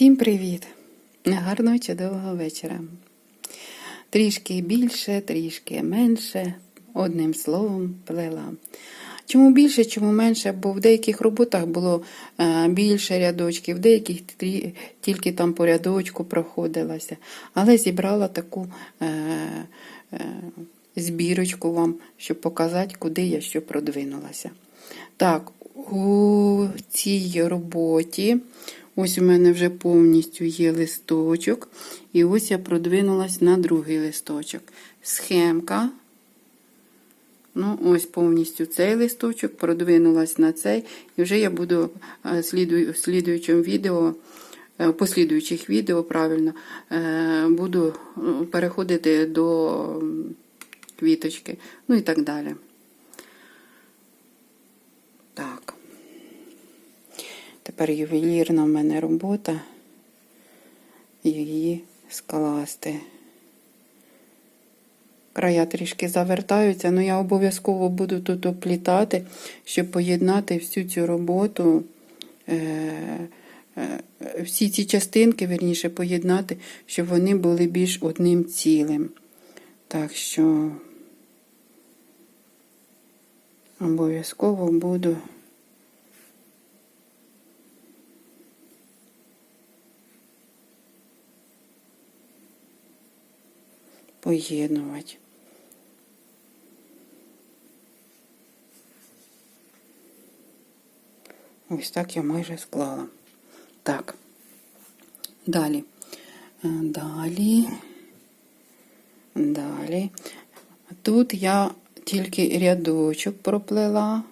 Всім привіт! Гарного чудового вечора. Трішки більше, трішки менше, одним словом, плела. Чому більше, чому менше, бо в деяких роботах було е, більше рядочків, в деяких тільки там по рядочку проходилася. Але зібрала таку е, е, збірочку вам, щоб показати, куди я що продвинулася. Так, у цій роботі ось у мене вже повністю є листочок, і ось я продвинулась на другий листочок. Схемка. Ну, ось повністю цей листочок, продвинулась на цей, і вже я буду е, в слідуючому відео, е, послідуючих відео, правильно, е, буду переходити до квіточки, ну і так далі. Так. Тепер ювелірна в мене робота. Її скласти. Края трішки завертаються, але я обов'язково буду тут оплітати, щоб поєднати всю цю роботу, е, е, всі ці частинки, верніше, поєднати, щоб вони були більш одним цілим. Так що обов'язково буду. Поєднувати. Ось так я майже склала. Так. Далі. Е, Далі. Далі. Тут я тільки рядочок проплела.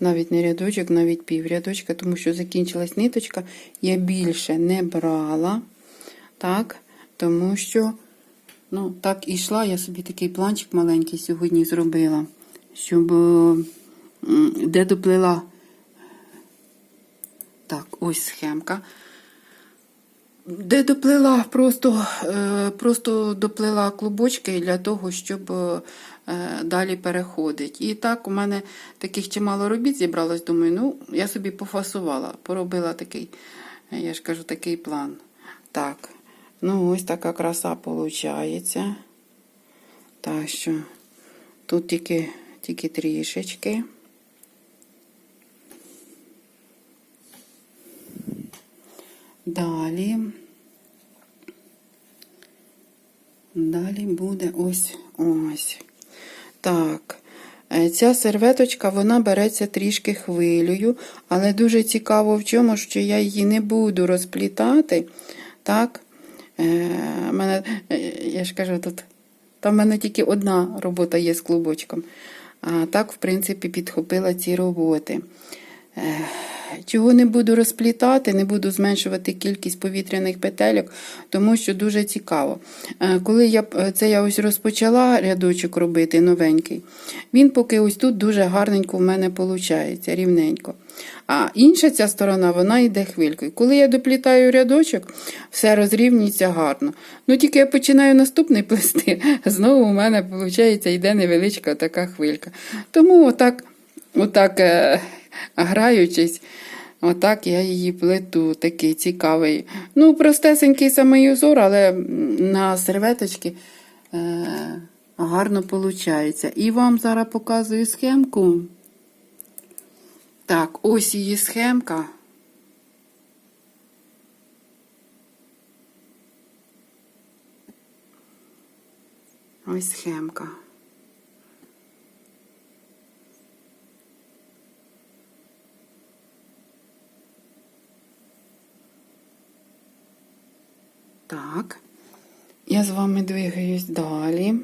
Навіть не рядочок, навіть пів рядочка, тому що закінчилась ниточка. Я більше не брала. Так, тому що, ну, так і йшла, я собі такий планчик маленький сьогодні зробила, щоб де доплела. Так, ось схемка. Де доплела, просто, е, просто доплела клубочки для того, щоб е, далі переходити. І так, у мене таких чимало робіт зібралось. Думаю, ну, я собі пофасувала, поробила такий, я ж кажу, такий план. Так, ну ось така краса виходить. Так що тут тільки, тільки трішечки. Далі. Далі буде ось ось. Так. Е, Ця серветочка вона береться трішки хвилею, але дуже цікаво в чому, що я її не буду розплітати. Так. Е, мене, е, я ж кажу, тут там в мене тільки одна робота є з клубочком. А так, в принципі, підхопила ці роботи. Е, Чого не буду розплітати, не буду зменшувати кількість повітряних петельок, тому що дуже цікаво. Коли я це я ось розпочала рядочок робити новенький, він поки ось тут дуже гарненько в мене виходить, рівненько. А інша ця сторона, вона йде хвилькою. Коли я доплітаю рядочок, все розрівнюється гарно. Ну тільки я починаю наступний плести, знову у мене виходить, йде невеличка така хвилька. Тому отак, отак е, граючись, отак я її плету, такий цікавий. Ну, простесенький самий узор, але на серветочки е, гарно виходить. І вам зараз показую схемку. Так, ось її схемка. Ось схемка. Так, я з вами двигаюсь далі.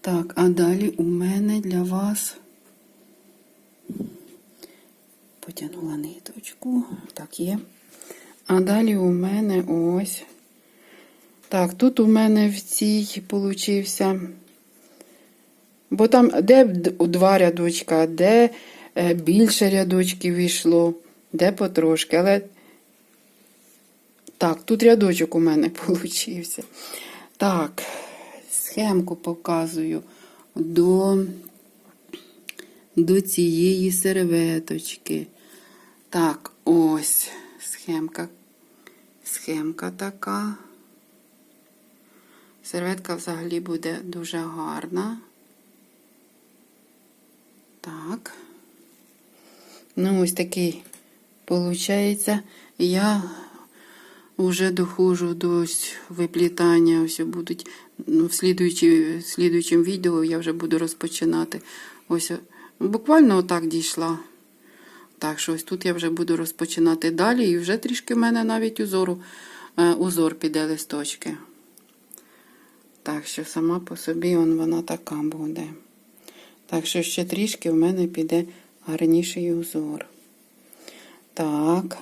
Так, а далі у мене для вас потягнула ниточку. Так, є. А далі у мене ось. Так, тут у мене в цій получився. Бо там де два рядочка, де е, більше рядочків йшло, де потрошки. Але так, тут рядочок у мене получився. Так, схемку показую до, до цієї серветочки. Так, ось. схемка. Схемка така. Серветка взагалі буде дуже гарна. Так. Ну, ось такий получається. Я вже доходжу до виплітання. Ось будуть ну, в слідуючому відео я вже буду розпочинати. Ось буквально отак дійшла. Так що ось тут я вже буду розпочинати далі. І вже трішки в мене навіть узору, е, узор піде листочки. Так що сама по собі он, вона така буде. Так що ще трішки в мене піде гарніший узор. Так.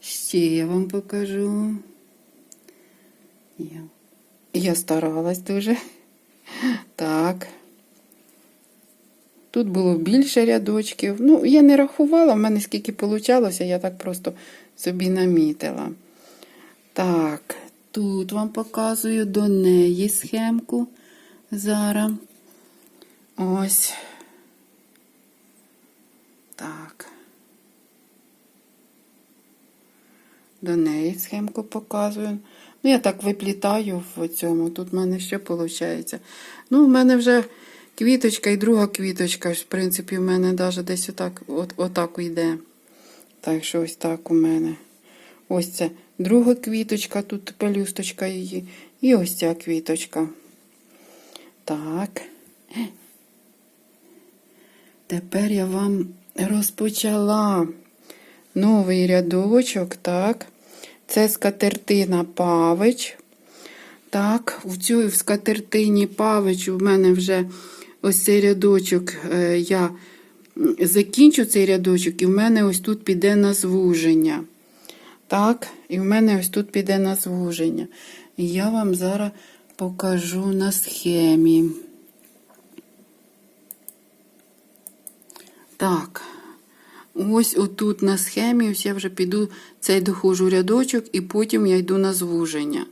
Ще я вам покажу. Я, я старалась дуже. Так. Тут було більше рядочків. Ну, я не рахувала, в мене скільки получалося, я так просто собі намітила. Так, тут вам показую до неї схемку. Зараз. Ось. Так. До неї схемку показую. Ну, я так виплітаю в цьому. Тут в мене що виходить? Ну, в мене вже квіточка і друга квіточка. В принципі, в мене навіть десь отак, от, отак йде. Так що ось так у мене. Ось це друга квіточка, тут пелюсточка її. І ось ця квіточка. Так. Тепер я вам розпочала новий рядочок, так. Це скатертина павич. Так, в в скатертині павич у мене вже ось цей рядочок. е, Я закінчу цей рядочок, і в мене ось тут піде на звуження. Так, і в мене ось тут піде на звуження. І я вам зараз покажу на схемі. Так, ось отут на схемі, ось я вже піду цей доходжу рядочок, і потім я йду на звуження.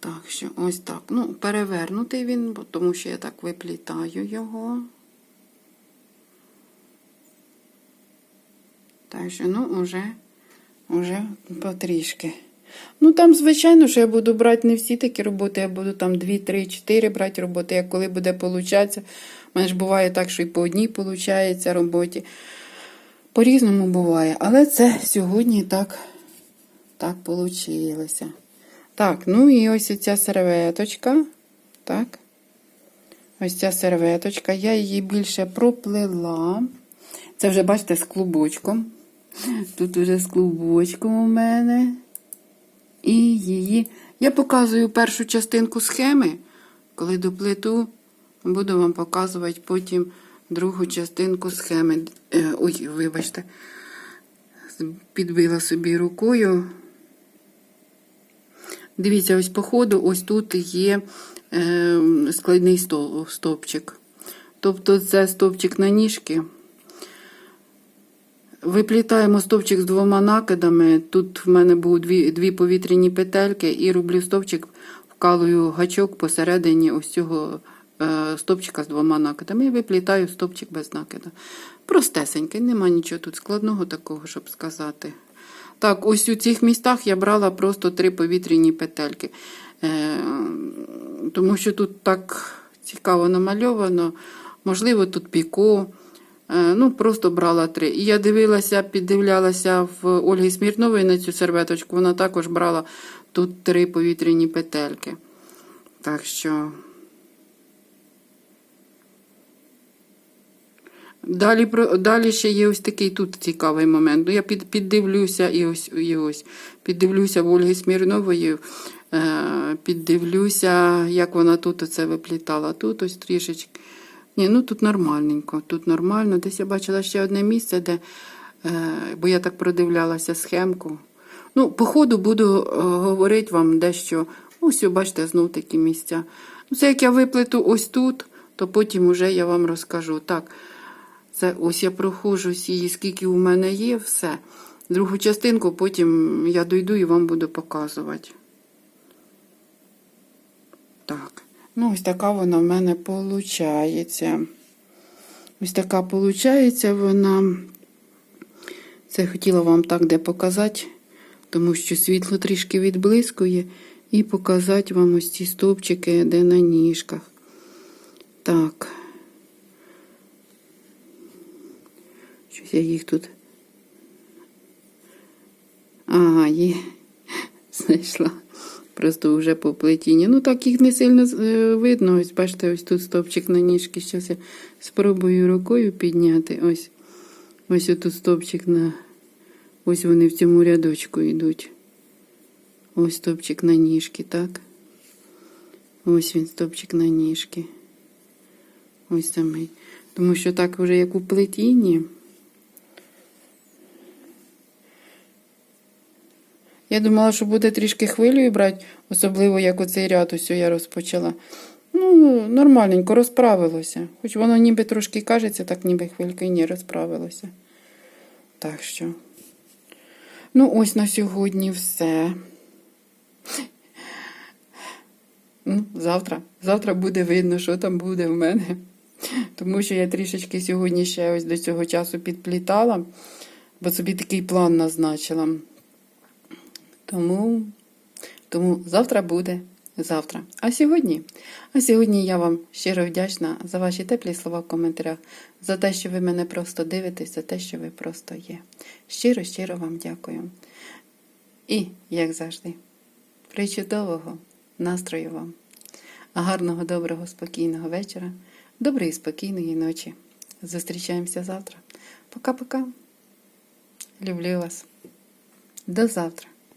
Так що ось так. Ну, перевернутий він, тому що я так виплітаю його. Так що, ну, уже, уже потрішки. Ну, там, звичайно, що я буду брати не всі такі роботи, я буду там 2, 3, 4 брати роботи, як коли буде получатися. У мене ж буває так, що і по одній получається роботі. По-різному буває, але це сьогодні так, так получилося. Так, ну і ось ця серветочка. Так. Ось ця серветочка. Я її більше проплела. Це вже, бачите, з клубочком. Тут вже з клубочком у мене. І її. Я показую першу частинку схеми. Коли доплету, буду вам показувати потім другу частинку схеми. Е, ой, вибачте, підбила собі рукою. Дивіться, ось по ходу, ось тут є е, складний стол- стовпчик. Тобто це стовпчик на ніжки. Виплітаємо стовпчик з двома накидами. Тут в мене були дві, дві повітряні петельки, і роблю стовпчик, вкалую гачок посередині ось цього е, стовпчика з двома накидами. І виплітаю стовпчик без накида. Простесенький, нема нічого тут складного такого, щоб сказати. Так, ось у цих містах я брала просто три повітряні петельки. Е, тому що тут так цікаво намальовано. Можливо, тут піко. Е, Ну, просто брала три. І я дивилася, піддивлялася в Ольги Смірнової на цю серветочку. Вона також брала тут три повітряні петельки. Так що. Далі, далі ще є ось такий тут цікавий момент. Ну, я під, піддивлюся і ось, і ось. Піддивлюся Ольги Смірнової, е, піддивлюся, як вона тут оце виплітала. Тут ось трішечки. Ні, ну тут нормальненько, тут нормально. Десь я бачила ще одне місце, де, е, бо я так продивлялася схемку. Ну, по ходу буду е, говорити вам дещо. Ось, бачите, знов такі місця. Ну, це як я виплету ось тут, то потім уже я вам розкажу. Так, це ось я проходжусь її, скільки у мене є, все. Другу частинку потім я дойду і вам буду показувати. Так. Ну, ось така вона в мене получається. Ось така получається вона. Це хотіла вам так де показати, тому що світло трішки відблискує, і показати вам ось ці стовпчики, де на ніжках. Так. Щось я їх тут. Ага, є. Знайшла. Просто вже по плетінні. Ну так їх не сильно е, видно. Ось бачите, ось тут стовпчик на ніжки. Зараз я спробую рукою підняти. Ось. Ось отут стовпчик на. Ось вони в цьому рядочку йдуть. Ось стовпчик на ніжки, так? Ось він стовпчик на ніжки. Ось самий. Тому що так вже як у плетінні. Я думала, що буде трішки хвилею брати, особливо як оцей ряд ось я розпочала. Ну, нормальненько розправилося. Хоч воно ніби трошки кажеться, так ніби хвилькою ні розправилося. Так що. Ну, ось на сьогодні все. Ну, завтра. Завтра буде видно, що там буде в мене. Тому що я трішечки сьогодні ще ось до цього часу підплітала, бо собі такий план назначила. Тому, тому завтра буде завтра. А сьогодні? А сьогодні я вам щиро вдячна за ваші теплі слова в коментарях, за те, що ви мене просто дивитесь, за те, що ви просто є. Щиро, щиро вам дякую. І, як завжди, причудового настрою вам, гарного, доброго, спокійного вечора, доброї, спокійної ночі. Зустрічаємося завтра. Пока-пока. Люблю вас. До завтра.